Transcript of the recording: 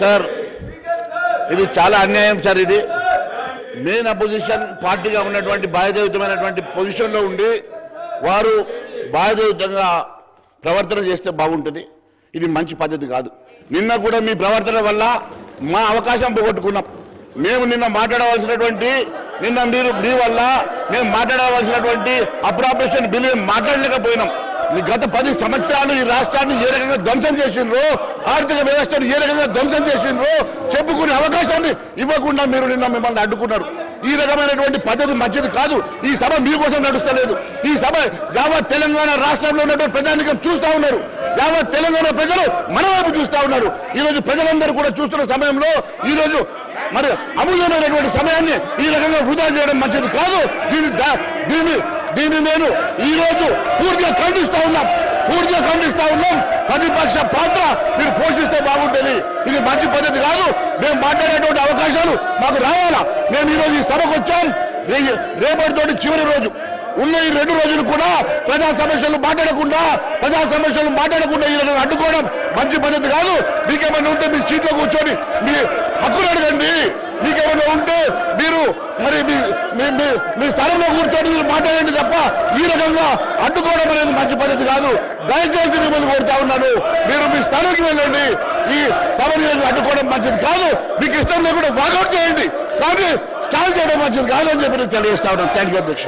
Sir ఇది చాలా అన్యాయం సార్ ఇది. మెయిన్ అపోజిషన్ పార్టీగా ఉన్నటువంటి బాధ్యతయుతమైనటువంటి పొజిషన్లో ఉండి వారు బాధ్యతయుతంగా ప్రవర్తన చేస్తే బాగుంటుంది. ఇది మంచి పద్ధతి కాదు. నిన్న కూడా మీ ప్రవర్తన వల్ల మా అవకాశం పోగొట్టుకున్నాం. మేము నిన్న మాట్లాడవలసినటువంటి నిన్న మీరు మీ వల్ల మేము మాట్లాడవలసినటువంటి అప్రాపరేషన్ బిల్లు మాట్లాడలేకపోయినాం. గత పది సంవత్సరాలు ఈ రాష్ట్రాన్ని ఏ రకంగా ధ్వంసం చేసిండ్రో ఆర్థిక వ్యవస్థను ఏ రకంగా ధ్వంసం చేసిండ్రో చెప్పుకునే అవకాశాన్ని ఇవ్వకుండా మీరు నిన్న మిమ్మల్ని అడ్డుకున్నారు. ఈ రకమైనటువంటి పద్ధతి మంచిది కాదు. ఈ సభ మీకోసం నడుస్తలేదు. ఈ సభ యావత్ తెలంగాణ రాష్ట్రంలో ఉన్నటువంటి ప్రజానికం చూస్తా ఉన్నారు. యావత్ తెలంగాణ ప్రజలు మన వైపు చూస్తా ఉన్నారు. ఈ రోజు ప్రజలందరూ కూడా చూస్తున్న సమయంలో ఈ రోజు మరి అమూల్యమైనటువంటి సమయాన్ని ఈ రకంగా వృధా చేయడం మంచిది కాదు. దీన్ని దీన్ని దీన్ని నేను ఈ రోజు పూర్తిగా ఖండిస్తా ఉన్నాం. పూర్తిగా ఖండిస్తా ఉన్నాం. ప్రతిపక్ష పాత్ర మీరు పోషిస్తే బాగుంటుంది. ఇది మంచి పద్ధతి కాదు. మేము మాట్లాడేటువంటి అవకాశాలు మాకు రావాలా? మేము ఈ రోజు ఈ సభకు వచ్చాం. రేపటితోటి చివరి రోజు. ఉన్న ఈ రెండు రోజులు కూడా ప్రజా సమస్యలు మాట్లాడకుండా ప్రజా సమస్యలు మాట్లాడకుండా ఈ అడ్డుకోవడం మంచి పద్ధతి కాదు. మీకేమైనా ఉంటే మీ సీట్లో కూర్చొని మీ హక్కులు మరి మీ మీ- స్థలంలో కూర్చొని మీరు మాట్లాడండి తప్ప ఈ రకంగా అడ్డుకోవడం అనేది మంచి పద్ధతి కాదు. దయచేసి మిమ్మల్ని కోరుతా ఉన్నాను. మీరు మీ స్థానానికి వెళ్ళండి. ఈ సభని అడ్డుకోవడం మంచిది కాదు. మీకు ఇష్టం లేకుండా వాకౌట్ చేయండి. కానీ స్టాల్ చేయడం మంచిది కాదు అని చెప్పి నేను తెలియజేస్తా ఉన్నాను. థ్యాంక్ యూ అధ్యక్ష.